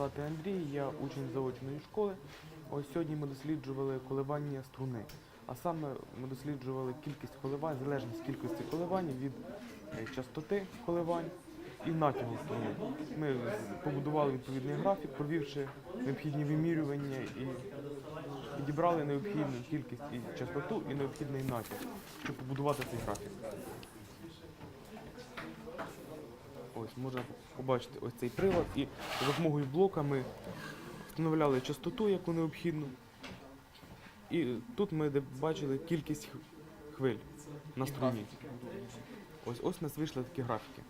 Звати Андрій, я учень заочної школи. Ось сьогодні ми досліджували коливання струни. А саме ми досліджували кількість коливань, залежність кількості коливань від е, частоти коливань і натягу струни. Ми побудували відповідний графік, провівши необхідні вимірювання і підібрали необхідну кількість і частоту, і необхідний натяг, щоб побудувати цей графік. Ось можна побачити ось цей прилад, і за допомогою блока ми встановляли частоту, яку необхідну. І тут ми бачили кількість хвиль на струні. Ось ось у нас вийшли такі графіки.